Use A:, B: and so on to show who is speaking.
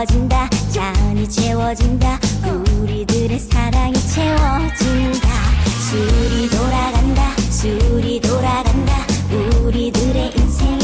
A: 채워진다. 잔이 채워진다. 우리들의 사랑이 채워진다. 술이 돌아간다. 술이 돌아간다. 우리들의 인생